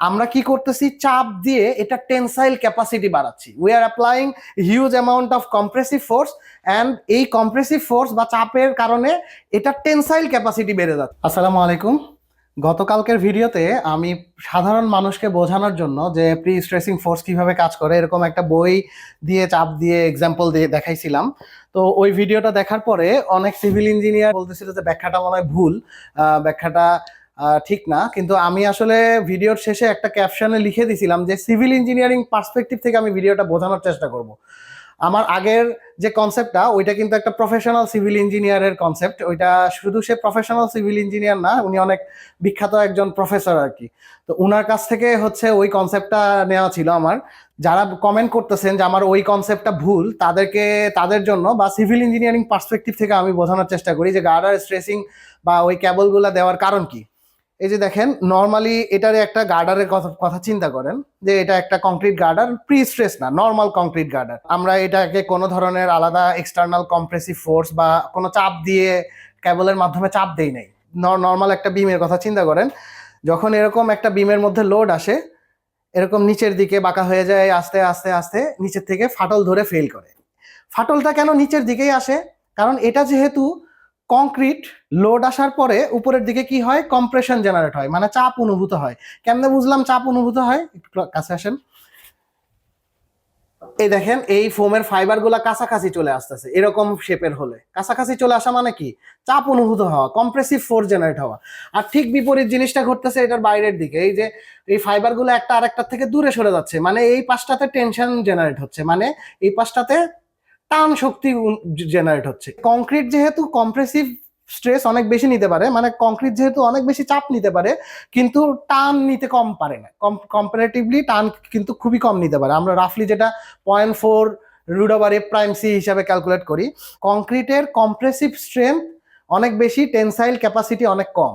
আমরা কি করতেছি? চাপ দিয়ে এটা টেনসাইল ক্যাপাসিটি বাড়াচ্ছি। We are applying huge amount of compressive force and এই কম্প্রেসিভ ফোর্স বা চাপের কারণে এটা টেনসাইল ক্যাপাসিটি বেড়ে যাচ্ছে। আসসালামু আলাইকুম। গতকালকের ভিডিওতে আমি সাধারণ মানুষকে বোঝানোর জন্য যে প্রি স্ট্রেসিং ফোর্স কীভাবে কাজ করে, এরকম একটা বই দিয়ে চাপ দিয়ে এক্সাম্পল দিয়ে দেখাইছিলাম। তো ওই ভিডিওটা দেখার পরে অনেক সিভিল ইঞ্জিনিয়ার বলতেছিল যে ব্যাখ্যাটা মনে হয় ভুল। ব্যাখ্যাটা ঠিক না, কিন্তু আমি আসলে ভিডিওর শেষে একটা ক্যাপশনে লিখে দিছিলাম যে সিভিল ইঞ্জিনিয়ারিং পার্সপেক্টিভ থেকে আমি ভিডিওটা বোঝানোর চেষ্টা করব। আমার আগের যে কনসেপ্টটা ওইটা কিন্তু একটা প্রফেশনাল সিভিল ইঞ্জিনিয়ারের কনসেপ্ট ওইটা শুধু সে প্রফেশনাল সিভিল ইঞ্জিনিয়ার না, উনি অনেক বিখ্যাত একজন প্রফেসর আর কি। তো ওনার কাছ থেকে হচ্ছে ওই কনসেপ্টটা নেওয়া ছিল আমার। যারা কমেন্ট করতেছেন যে আমার ওই কনসেপ্টটা ভুল, তাদেরকে, তাদের জন্য বা সিভিল ইঞ্জিনিয়ারিং পার্সপেক্টিভ থেকে আমি বোঝানোর চেষ্টা করি যে গার্ডার স্ট্রেসিং বা ওই ক্যাবলগুলো দেওয়ার কারণ কি। এই যে দেখেন নর্মালি এটার একটা গার্ডারের কথা কথা চিন্তা করেন, যে এটা একটা কংক্রিট গার্ডার প্রি স্ট্রেস না নর্মাল কংক্রিট গার্ডার। আমরা এটাকে কোনো ধরনের আলাদা এক্সটার্নাল কম্প্রেসিভ ফোর্স বা কোনো চাপ দিয়ে কেবলের মাধ্যমে চাপ দেই নাই। নর্মাল একটা বিমের কথা চিন্তা করেন, যখন এরকম একটা বিমের মধ্যে লোড আসে, এরকম নিচের দিকে বাঁকা হয়ে যায়, আস্তে আস্তে আস্তে, নিচের থেকে ফাটল ধরে ফেল করে। ফাটলটা কেন নিচের দিকেই আসে? কারণ এটা যেহেতু কংক্রিট লোড আসার পরে উপরের দিকে কি হয়? কম্প্রেশন জেনারেট হয় মানে চাপ অনুভূত হয়। কেমনে বুঝলাম চাপ অনুভূত হয়? একটু কাছে আসেন। এই দেখেন, এই ফোমের ফাইবারগুলা কাছাকাছি চলে আসতেছে, এরকম শেপের হলে। কাছাকাছি চলে আসা মানে কি? চাপ অনুভূত হওয়া, কম্প্রেসিভ ফোর্স জেনারেট হওয়া। আর ঠিক বিপরীত জিনিসটা ঘটতেছে এটার বাইরের দিকে, এই যে এই ফাইবারগুলো একটা আরেকটার থেকে দূরে সরে যাচ্ছে মানে এই পাশটাতে টেনশন জেনারেট হচ্ছে মানে এই পাশটাতে টান শক্তি জেনারেট হচ্ছে। কংক্রিট যেহেতু কম্প্রেসিভ স্ট্রেস অনেক বেশি নিতে পারে মানে কংক্রিট যেহেতু অনেক বেশি চাপ নিতে পারে, কিন্তু টান নিতে কম পারে না। কম্পারেটিভলি টান কিন্তু খুবই কম নিতে পারে। আমরা রাফলি যেটা পয়েন্ট ফোর রুডোবারে প্রাইম সি হিসাবে ক্যালকুলেট করি কংক্রিটের কম্প্রেসিভ স্ট্রেংথ অনেক বেশি টেনসাইল ক্যাপাসিটি অনেক কম।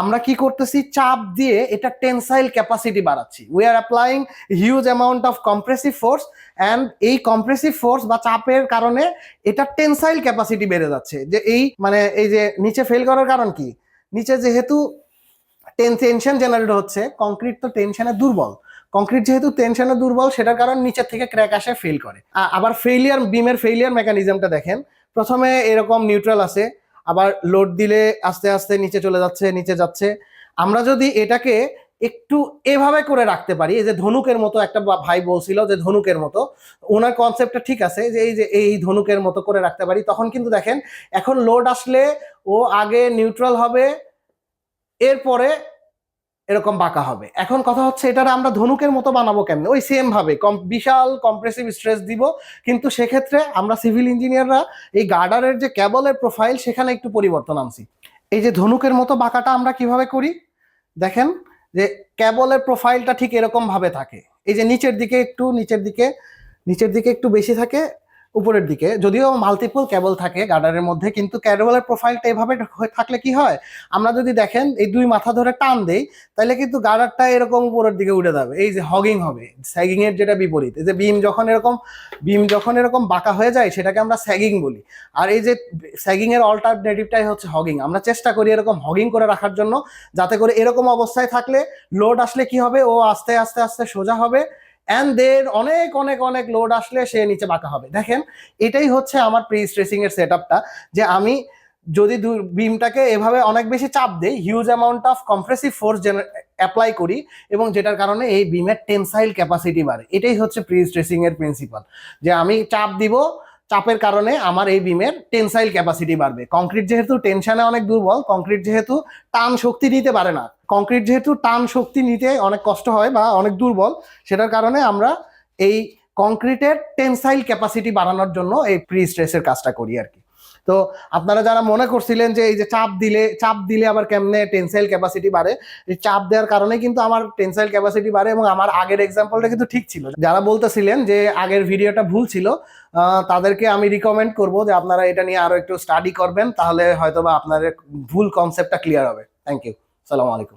আমরা কি করতেছি? চাপ দিয়ে এটা টেনসাইল ক্যাপাসিটি বাড়াচ্ছি। We are applying huge amount of compressive force and এই কম্প্রেসিভ ফোর্স বা চাপের কারণে এটা টেনসাইল ক্যাপাসিটি বেড়ে যাচ্ছে। যে এই মানে এই যে নিচে ফেল করার কারণ কি? নিচে যেহেতু টেন টেনশন জেনারেট হচ্ছে কংক্রিট তো টেনশনে দুর্বল। কংক্রিট যেহেতু টেনশনে দুর্বল, সেটার কারণ নিচের থেকে ক্র্যাক আসে ফেল করে। আবার ফেলিয়ার বিমের ফেলিয়ার মেকানিজমটা দেখেন। প্রথমে এরকম নিউট্রাল আছে। আবার লোড দিলে আস্তে আস্তে নিচে চলে যাচ্ছে, নিচে যাচ্ছে। আমরা যদি এটাকে একটু এভাবে করে রাখতে পারি, এই যে ধনুকের মতো একটা ভাই বলছিল যে ধনুকের মতো, ওনার কনসেপ্টটা ঠিক আছে যে এই যে এই ধনুকের মতো করে রাখতে পারি। তখন কিন্তু দেখেন, এখন লোড আসলে ও আগে নিউট্রাল হবে, এরপরে এরকম বাঁকা হবে। এখন কথা হচ্ছে এটার আমরা ধনুকের মতো বানাবো কেমনে? ওই সেম ভাবে বিশাল কম্প্রেসিভ স্ট্রেস দিব, কিন্তু সেক্ষেত্রে আমরা সিভিল ইঞ্জিনিয়াররা এই গার্ডারের যে ক্যাবলের প্রোফাইল সেখানে একটু পরিবর্তন আনছি। এই যে ধনুকের মতো বাঁকাটা আমরা কীভাবে করি? দেখেন যে ক্যাবলের প্রোফাইলটা ঠিক এরকম ভাবে থাকে। এই যে নিচের দিকে একটু, নিচের দিকে নিচের দিকে একটু বেশি থাকে উপরের দিকে। যদিও মাল্টিপল কেবল থাকে গার্ডারের মধ্যে, কিন্তু ক্যাবলের প্রোফাইলটা এভাবে থাকলে কি হয়? আমরা যদি দেখেন, এই দুই মাথা ধরে টান দেই তাহলে কিন্তু গার্ডারটা এরকম উপরের দিকে উঠে যাবে। এই যে হগিং হবে স্যাগিং এর যেটা বিপরীত, এই যে বিম যখন এরকম বিম যখন এরকম বাঁকা হয়ে যায়, সেটাকে আমরা স্যাগিং বলি। আর এই যে স্যাগিং এর অল্টারনেটিভটাই হচ্ছে হগিং আমরা চেষ্টা করি এরকম হগিং করে রাখার জন্য, যাতে করে এরকম অবস্থায় থাকলে লোড আসলে কি হবে? ও আস্তে আস্তে আস্তে সোজা হবে। অ্যান্ড দের অনেক অনেক অনেক লোড আসলে সে নিচে বাঁকা হবে। দেখেন, এটাই হচ্ছে আমার প্রি স্ট্রেসিং এর সেট যে আমি যদি বিমটাকে এভাবে অনেক বেশি চাপ দেই huge amount of compressive force apply করি এবং যেটার কারণে এই বিমের টেনসাইল ক্যাপাসিটি বাড়ে। এটাই হচ্ছে প্রি স্ট্রেসিং এর প্রিন্সিপাল যে আমি চাপ দিব চাপের কারণে আমার এই বিমের টেনসাইল ক্যাপাসিটি বাড়বে। কংক্রিট যেহেতু টেনশনে অনেক দুর্বল কংক্রিট যেহেতু টান শক্তি নিতে পারে না। কংক্রিট যেহেতু টান শক্তি নিতে অনেক কষ্ট হয় বা অনেক দুর্বল, সেটার কারণে আমরা এই কংক্রিটের টেনসাইল ক্যাপাসিটি বাড়ানোর জন্য এই প্রি স্ট্রেসের কাজটা করি আর কি। তো আপনারা যারা মনে করছিলেন যে এই যে চাপ দিলে চাপ দিলে আবার কেমনে টেনসাইল ক্যাপাসিটি বাড়ে, এই চাপ দেওয়ার কারণে কিন্তু আমার টেনসাইল ক্যাপাসিটি বাড়ে এবং আমার আগের এক্সাম্পলটা কিন্তু ঠিক ছিল। যারা বলতেছিলেন যে আগের ভিডিওটা ভুল ছিল তাদেরকে আমি রিকমেন্ড করব যে আপনারা এটা নিয়ে আরও একটু স্টাডি করবেন, তাহলে হয়তো বা আপনাদের ভুল কনসেপ্টটা ক্লিয়ার হবে। থ্যাংক ইউ সালামু আলাইকুম।